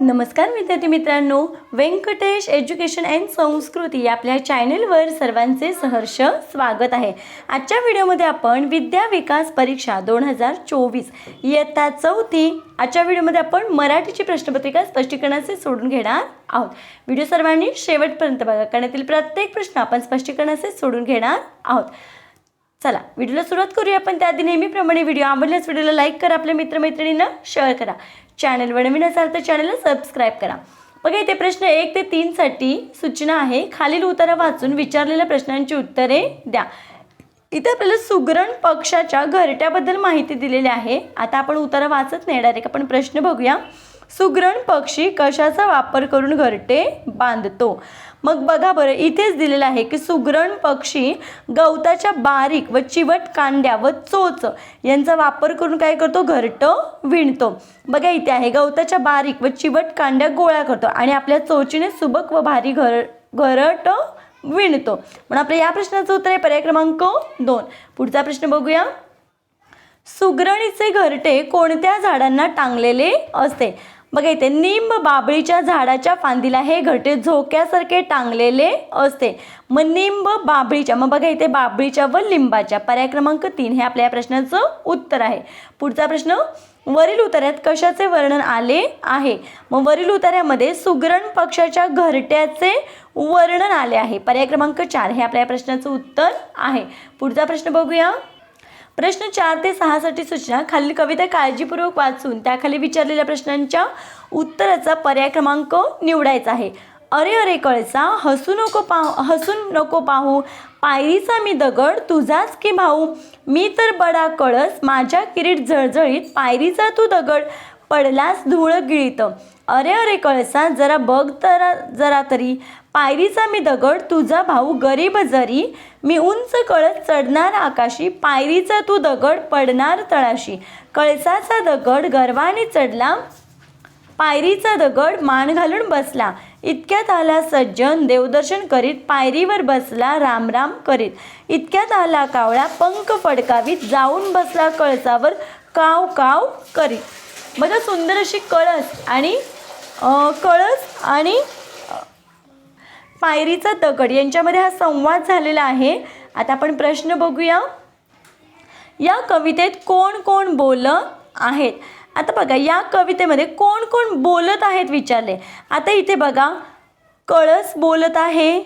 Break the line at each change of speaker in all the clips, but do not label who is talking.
नमस्कार विद्यार्थी मित्रांनो. व्यंकटेश एज्युकेशन अँड संस्कृती या आपल्या चॅनलवर सर्वांचे सहर्ष स्वागत आहे. आजच्या व्हिडिओमध्ये आपण विद्या विकास परीक्षा दोन हजार चोवीस इयत्ता चौथी आजच्या व्हिडिओमध्ये आपण मराठीची प्रश्नपत्रिका स्पष्टीकरणाचे सोडून घेणार आहोत. व्हिडिओ सर्वांनी शेवटपर्यंत बघा कारण यातील प्रत्येक प्रश्न आपण स्पष्टीकरणाचे सोडून घेणार आहोत. चला व्हिडिओला सुरुवात करूया पण त्याआधी नेहमीप्रमाणे व्हिडिओ आवडल्यास व्हिडिओला लाईक करा आपल्या मित्रमैत्रिणींना शेअर करा. चॅनलवर नवीन असाल तर चॅनलला सबस्क्राईब करा. बघा इथे प्रश्न एक ते तीनसाठी सूचना आहे. खालील उतारा वाचून विचारलेल्या प्रश्नांची उत्तरे द्या. इथे आपल्याला सुगरण पक्षाच्या घरट्याबद्दल माहिती दिलेली आहे. आता आपण उतारा वाचत नाही डायरेक्ट आपण प्रश्न बघूया. सुगरण पक्षी कशाचा वापर करून घरटे बांधतो? मग बघा बरं इथेच दिलेलं आहे की सुगरण पक्षी गवताच्या बारीक व चिवट कांड्या व चोच यांचा वापर करून काय करतो? घरटं विणतो. बघा इथे आहे. गवताच्या बारीक व चिवट कांड्या गोळा करतो आणि आपल्या चोचीने सुबक व भारी घर घरट विणतो. म्हणून आपल्या या प्रश्नाचं उत्तर आहे पर्याय क्रमांक दोन. पुढचा प्रश्न बघूया. सुगरणीचे घरटे कोणत्या झाडांना टांगलेले असते? बघा इथे निंब बाबळीच्या झाडाच्या फांदीला हे घटे झोक्यासारखे टांगलेले असते. मग निंब बाबळीच्या मग बघा इथे बाबळीच्या व लिंबाच्या पर्याय क्रमांक तीन हे आपल्या या प्रश्नाचं उत्तर आहे. पुढचा प्रश्न वरील उतार्यात कशाचे वर्णन आले आहे? मग वरील उतार्यामध्ये सुगरण पक्षाच्या घरट्याचे वर्णन आले आहे. पर्याय क्रमांक चार हे आपल्या या प्रश्नाचं उत्तर आहे. पुढचा प्रश्न बघूया. प्रश्न चार ते सहासाठी सूचना. खालील कविता काळजीपूर्वक वाचून त्याखाली विचारलेल्या प्रश्नांच्या उत्तराचा पर्याय क्रमांक निवडायचा आहे. अरे अरे कळसा हसू नको पाहू हसून नको पाहू पायरीचा मी दगड तुझाच की भाऊ? मी तर बडा कळस माझ्या किरीट झळझळीत पायरीचा तू दगड पडलास धूळ गिळीत. अरे अरे कळसा जरा बघ तर जरा तरी. पायरीचा मी दगड तुझा भाऊ गरीब जरी मी उंच कळस चढणार आकाशी पायरीचा तू दगड पडणार तळाशी. कळसाचा दगड गर्वाने चढला पायरीचा दगड मान घालून बसला. इतक्यात आला सज्जन देवदर्शन करीत पायरीवर बसला रामराम करीत. इतक्यात आला कावळा पंख फडकावीत जाऊन बसला कळसावर काव काव करीत. बघा सुंदर अशी कळस आणि कळस आणि पायरीचा दगड. यांच्यामध्ये हा संवाद झालेला आहे. आता आपण प्रश्न बघूया. या कवितेत कोण कोण बोलत आहेत? आता बघा या कवितेमध्ये कोण कोण बोलत आहेत विचारले. आता इथे बघा कळस बोलत आहे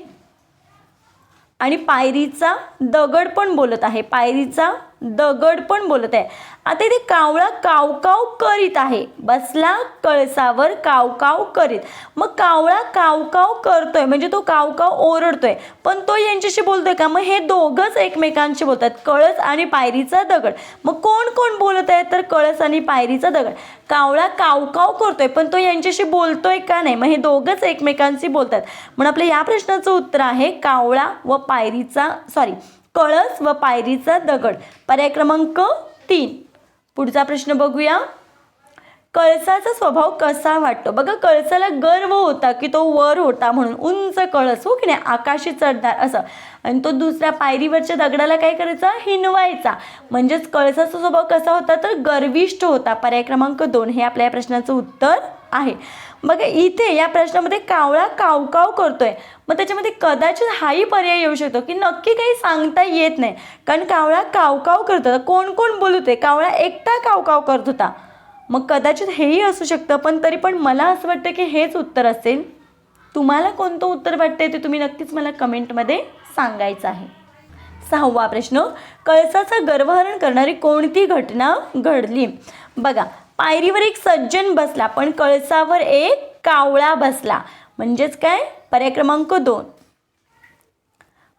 आणि पायरीचा दगड पण बोलत आहे. पायरीचा दगड पण बोलत आहे. आता इथे कावळा कावकाव करीत आहे. बसला कळसावर कावकाव करीत. मग कावळा कावकाव करतोय. म्हणजे तो कावकाव ओरडतोय. पण तो यांच्याशी बोलतोय का? मग हे दोघंच एकमेकांशी बोलतात. कळस आणि पायरीचा दगड. मग कोण कोण बोलत आहे तर कळस आणि पायरीचा दगड? कावळा कावकाव करतोय. पण तो यांच्याशी बोलतोय का नाही? मग हे दोघंच एकमेकांशी बोलतात. म्हणून आपल्या या प्रश्नाचं उत्तर आहे कावळा व पायरीचा सॉरी कळस व पायरीचा दगड. पर्याय क्रमांक तीन. पुढचा प्रश्न बघूया. कळसाचा स्वभाव कसा वाटतो? बघा कळसाला गर्व होता की तो वर होता म्हणून उंच कळस हो की नाही? आकाशी चढणार असं. आणि तो दुसऱ्या पायरीवरच्या दगडाला काय करायचा? हिनवायचा म्हणजेच कळसाचा स्वभाव कसा होता? तर गर्विष्ठ होता. पर्याय क्रमांक दोन. हे आपल्या या प्रश्नाचं उत्तर आहे. बघा इथे या प्रश्नामध्ये कावळा कावकाव करतोय. मग त्याच्यामध्ये कदाचित हाही पर्याय येऊ शकतो की नक्की काही सांगता येत नाही. कारण कावळा कावकाव करत होता. कोण कोण बोलत ते कावळा एकटा कावकाव करत होता. मग कदाचित हेही असू शकतं पण तरी पण मला असं वाटतं की हेच उत्तर असेल. तुम्हाला कोणतं उत्तर वाटतंय ते तुम्ही नक्कीच मला कमेंटमध्ये सांगायचं आहे. सहावा प्रश्न कळसाचं गर्भहरण करणारी कोणती घटना घडली? बघा पायरीवर एक सज्जन बसला पण कळसावर एक कावळा बसला. म्हणजेच काय? पर्याय क्रमांक दोन.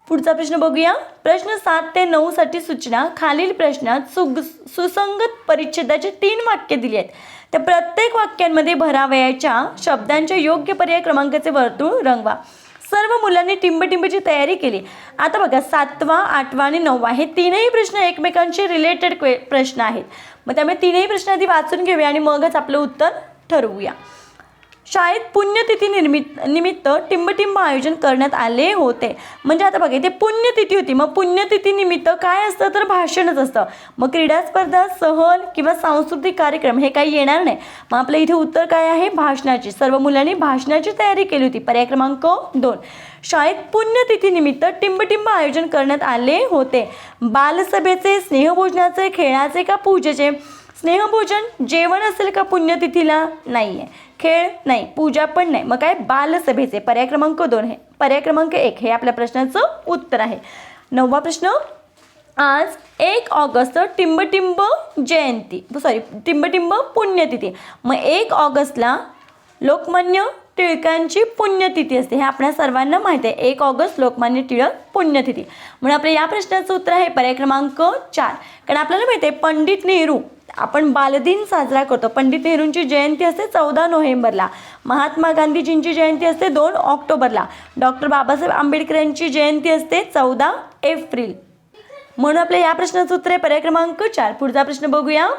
पुढचा प्रश्न बघूया. प्रश्न सात ते नऊ साठी सूचना. खालील प्रश्नात सुग सुसंगत परिच्छेदाचे तीन वाक्य दिली आहेत. त्या प्रत्येक वाक्यांमध्ये भरावयाच्या शब्दांच्या योग्य पर्याय क्रमांकाचे वर्तुळ रंगवा. सर्व मुलांनी टिंबटिंबची तयारी केली. आता बघा सातवा आठवा आणि नववा हे तीनही प्रश्न एकमेकांशी रिलेटेड क्वे प्रश्न आहेत. मग त्यामुळे तीनही प्रश्न आधी वाचून घेऊया आणि मगच आपलं उत्तर ठरवूया. शाळेत पुण्यतिथी निर्मित निमित्त टिंबटिंब आयोजन करण्यात आले होते. म्हणजे आता बघा इथे पुण्यतिथी होती. मग पुण्यतिथी निमित्त काय असतं? तर भाषणच असतं. मग क्रीडा स्पर्धा सहल किंवा सांस्कृतिक कार्यक्रम हे काही येणार नाही. मग आपलं इथे उत्तर काय आहे? भाषणाची. सर्व मुलांनी भाषणाची तयारी केली होती. पर्याय क्रमांक दोन. शाळेत पुण्यतिथीनिमित्त टिंबटिंब आयोजन करण्यात आले होते. बालसभेचे स्नेहभोजनाचे खेळाचे का पूजेचे? स्नेहभोजन जेवण असेल का पुण्यतिथीला? नाही आहे खेळ? नाही. पूजा पण नाही. मग काय? बालसभेचे पर्याय क्रमांक दोन आहे पर्याय क्रमांक एक हे आपल्या प्रश्नाचं उत्तर आहे. नववा प्रश्न. आज एक ऑगस्ट टिंबटिंब जयंती. सॉरी टिंबटिंब पुण्यतिथी. मग एक ऑगस्टला लोकमान्य टिळकांची पुण्यतिथी असते. हे आपल्या सर्वांना माहिती आहे. एक ऑगस्ट लोकमान्य टिळक पुण्यतिथी. म्हणून आपल्या या प्रश्नाचं उत्तर आहे पर्याय क्रमांक चार. कारण आपल्याला माहिती आहे पंडित नेहरू आपण बालदिन साजरा करतो. पंडित नेहरूंची जयंती असते चौदा नोव्हेंबरला. महात्मा गांधीजींची जयंती असते दोन ऑक्टोबरला. डॉक्टर बाबासाहेब आंबेडकरांची जयंती असते चौदा एप्रिल. म्हणून आपल्या या प्रश्नाचं उत्तर आहे पर्याय क्रमांक चार. पुढचा प्रश्न बघूया.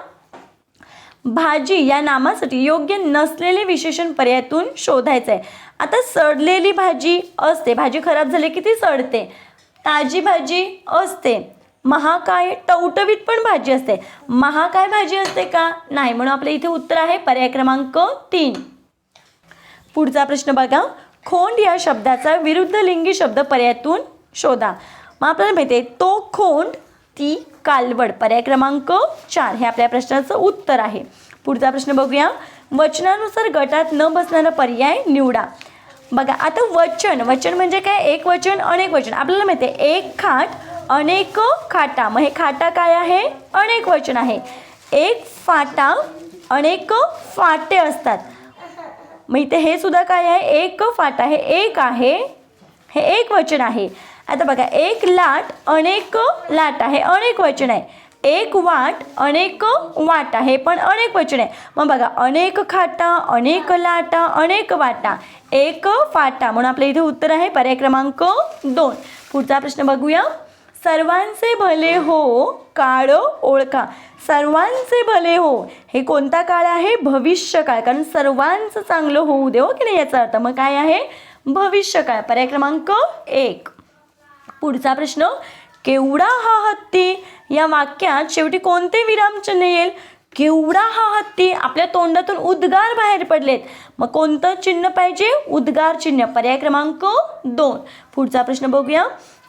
भाजी या नामासाठी योग्य नसलेले विशेषण पर्यायातून शोधायचं आहे आता सडलेली भाजी असते. भाजी खराब झाली की ती सडते. ताजी भाजी असते. महाकाय टवटवीत पण भाजी असते. महाकाय भाजी असते का? नाही म्हणून आपल्या इथे उत्तर आहे पर्याय क्रमांक तीन. पुढचा प्रश्न बघा. खोंड या शब्दाचा विरुद्ध लिंगी शब्द पर्यायातून शोधा. मग आपल्याला माहिती आहे तो खोंड ती कालवड. पर्याय क्रमांक चार. हे आपल्या प्रश्नाचं उत्तर आहे. पुढचा प्रश्न बघूया. वचनानुसार गटात न बसणारा पर्याय निवडा. बघा आता वचन. वचन म्हणजे काय? एक वचन अनेक वचन. आपल्याला माहिती आहे एक खाट अनेक खाटा. मग हे खाटा काय आहे? अनेक वचन आहे. एक फाटा अनेक फाटे असतात. मग इथे हे सुद्धा काय आहे? एक फाटा. हे एक आहे. हे एक वचन आहे. आता बघा एक लाट अनेक लाट आहे. अनेक वचन आहे. एक वाट अनेक वाटा. हे पण अनेक वचन आहे. मग बघा अनेक खाटा अनेक लाटा अनेक वाटा. एक फाटा. म्हणून आपल्या इथे उत्तर आहे पर्याय क्रमांक दोन. पुढचा प्रश्न बघूया. सर्वांचे भले हो काळ ओळखा. सर्वांचे भले हो. हे कोणता काळ आहे? भविष्य काळ कारण सर्वांचं चांगलं होऊ दे हो की नाही याचा अर्थ. मग काय आहे? भविष्य काळ पर्याय क्रमांक एक. पुढचा प्रश्न. केवढा हा हत्ती? या वाक्यात शेवटी कोणते विरामचिन्ह येईल? केवढा हा हत्ती? आपल्या तोंडातून उद्गार बाहेर पडलेत. मग कोणतं चिन्ह पाहिजे? उद्गार चिन्ह. पर्याय क्रमांक दोन. पुढचा प्रश्न बघूया.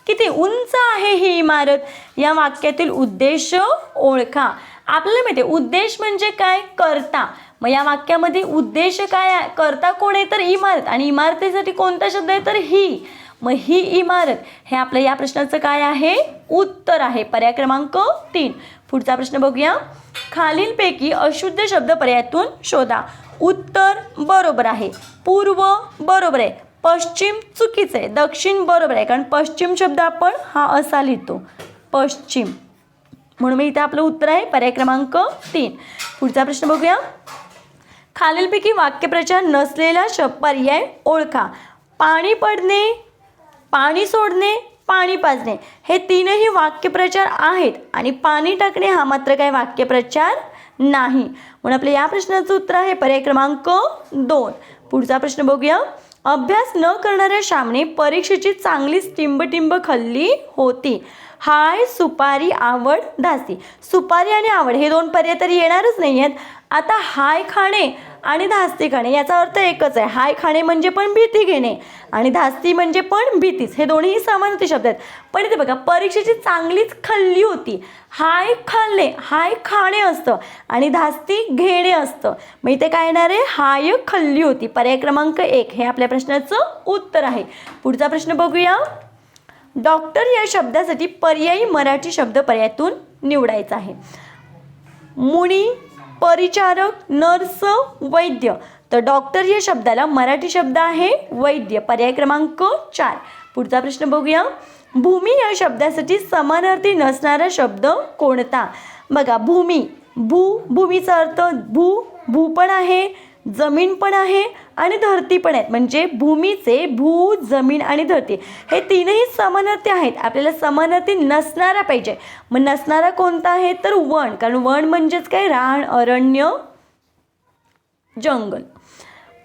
किती उंच आहे ही इमारत? या वाक्यातील उद्देश ओळखा. आपल्याला माहिती आहे उद्देश म्हणजे काय? करता. मग या वाक्यामध्ये उद्देश काय आहे? करता कोण आहे? तर इमारत. आणि इमारतीसाठी कोणता शब्द आहे? तर ही. मग ही इमारत. हे आपल्या या प्रश्नाचं काय आहे? उत्तर आहे. पर्याय क्रमांक तीन. पुढचा प्रश्न बघूया. खालीलपैकी अशुद्ध शब्द पर्यायातून शोधा. उत्तर बरोबर आहे. पूर्व बरोबर आहे. पश्चिम चुकीचं आहे. दक्षिण बरोबर आहे. कारण पश्चिम शब्द आपण हा असा लिहितो. पश्चिम. म्हणून मी इथे आपलं उत्तर आहे. पर्याय क्रमांक तीन. पुढचा प्रश्न बघूया. खालीलपैकी वाक्यप्रचार नसलेला शब्द पर्याय ओळखा. पाणी पडणे पाणी सोडणे पाणी पाजणे. हे तीनही वाक्यप्रचार आहेत. आणि पाणी टाकणे हा मात्र काय वाक्यप्रचार नाही. म्हणून आपल्या या प्रश्नाचं उत्तर आहे. पर्याय क्रमांक दोन. पुढचा प्रश्न बघूया. अभ्यास न करणाऱ्या श्यामने परीक्षेची चांगलीच टिंबटिंब खाल्ली होती. हाय सुपारी आवड धासी. सुपारी आणि आवड हे दोन पर्याय तरी येणारच नाही आहेत आता हाय खाणे आणि धास्ती खाणे याचा अर्थ एकच आहे. हाय खाणे म्हणजे पण भीती घेणे आणि धास्ती म्हणजे पण भीतीच. हे दोन्ही समानार्थी शब्द आहेत. पण इथे बघा परीक्षेची चांगलीच खल्ली होती. हाय खाल्ले हाय खाणे असतं आणि धास्ती घेणे असतं. मग इथे काय येणार आहे? हाय खल्ली होती. पर्याय क्रमांक एक. हे आपल्या प्रश्नाचं उत्तर आहे. पुढचा प्रश्न बघूया. डॉक्टर या शब्दासाठी पर्यायी मराठी शब्द पर्यायातून निवडायचा आहे. मुनी परिचारक नर्स वैद्य. तर डॉक्टर या शब्दाला मराठी शब्द आहे वैद्य. पर्याय क्रमांक चार. पुढचा प्रश्न बघूया. भूमी या शब्दासाठी समानार्थी नसणारा शब्द कोणता? बघा भूमी. भू भूमीचा अर्थ भू भू पण आहे. जमीन पण आहे आणि धरती पण आहेत. म्हणजे भूमीचे भू जमीन आणि धरती हे तीनही समानार्थी आहेत. आपल्याला समानार्थी नसणारा पाहिजे. मग नसणारा कोणता आहे? तर वण कारण वण म्हणजेच काय? रान अरण्य जंगल.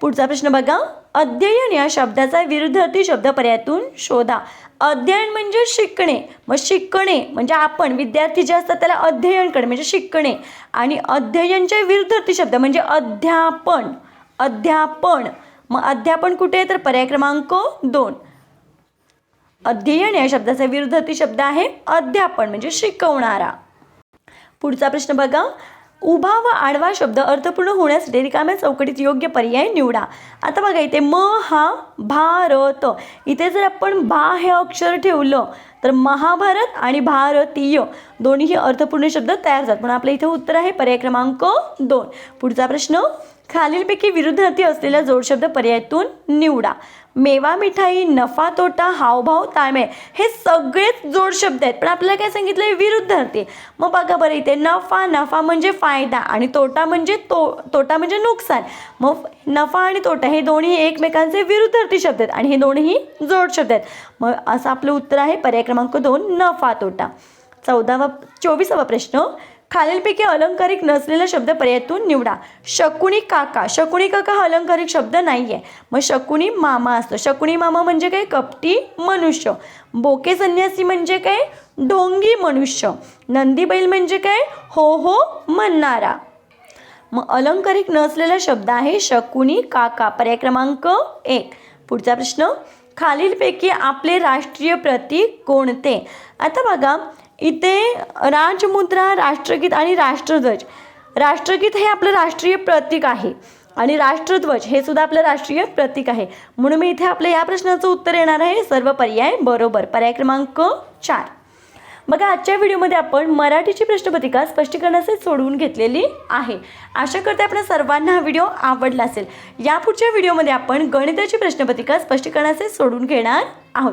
पुढचा प्रश्न बघा. अध्ययन या शब्दाचा विरुद्धार्थी शब्द पर्यायातून शोधा. अध्ययन म्हणजे शिकणे. मग शिकणे म्हणजे आपण विद्यार्थी जे असतात त्याला अध्ययन करणे म्हणजे शिकणे. आणि अध्ययनचे विरुद्धार्थी शब्द म्हणजे अध्यापन. अध्यापन. मग अध्यापन कुठे आहे? तर पर्याय क्रमांक दोन. अध्ययन या शब्दाचा विरुद्धार्थी शब्द आहे अध्यापन म्हणजे शिकवणारा. पुढचा प्रश्न बघा. उभा व आडवा शब्द अर्थपूर्ण होण्यासाठी रिकाम्या चौकटीत योग्य पर्याय निवडा. आता बघा इथे म हा भारत इथे जर आपण भा हे अक्षर ठेवलं तर महाभारत आणि भारतीय दोन्हीही अर्थपूर्ण शब्द तयार होतात पण आपल्या इथे उत्तर आहे पर्याय क्रमांक दोन. पुढचा प्रश्न खालीलपैकी विरुद्धार्थी असलेला जोडशब्द पर्यायातून निवडा. मेवा मिठाई नफा तोटा हावभाव ताळमेळ हे सगळेच जोडशब्द आहेत. पण आपल्याला काय सांगितलं आहे विरुद्धार्थी मग बघा बरं इथे नफा नफा म्हणजे फायदा आणि तोटा म्हणजे तो तोटा म्हणजे नुकसान. मग नफा आणि तोटा हे दोन्ही एकमेकांचे विरुद्धार्थी शब्द आहेत आणि हे दोन्ही जोडशब्द आहेत. मग असं आपलं उत्तर आहे पर्याय क्रमांक दोन नफा तोटा. चौदावा चोवीसावा प्रश्न. खालीलपैकी अलंकारिक नसलेला शब्द पर्यायातून निवडा. शकुणी काका. शकुनी काका हा अलंकारिक शब्द नाही आहे मग शकुनी मामा असतो. शकुणी मामा म्हणजे काय? कपटी मनुष्य. बोके संन्यासी म्हणजे काय? ढोंगी मनुष्य. नंदी बैल म्हणजे काय? हो हो म्हणणारा. मग अलंकारिक नसलेला शब्द आहे शकुनी काका. पर्याय क्रमांक एक. पुढचा प्रश्न. खालीलपैकी आपले राष्ट्रीय प्रतीक कोणते? आता बघा. इथे राजमुद्रा राष्ट्रगीत आणि राष्ट्रध्वज. राष्ट्रगीत हे आपलं राष्ट्रीय प्रतीक आहे. आणि राष्ट्रध्वज हे सुद्धा आपलं राष्ट्रीय प्रतीक आहे. म्हणून मी इथे आपल्या या प्रश्नाचं उत्तर येणार आहे. सर्व पर्याय बरोबर. पर्याय क्रमांक चार. बघा आजच्या व्हिडिओमध्ये आपण मराठीची प्रश्नपत्रिका स्पष्टीकरणाचे सोडवून घेतलेली आहे. आशा करते आपल्या सर्वांना हा व्हिडिओ आवडला असेल. या पुढच्या व्हिडिओमध्ये आपण गणिताची प्रश्नपत्रिका स्पष्टीकरणाचे सोडून घेणार आहोत.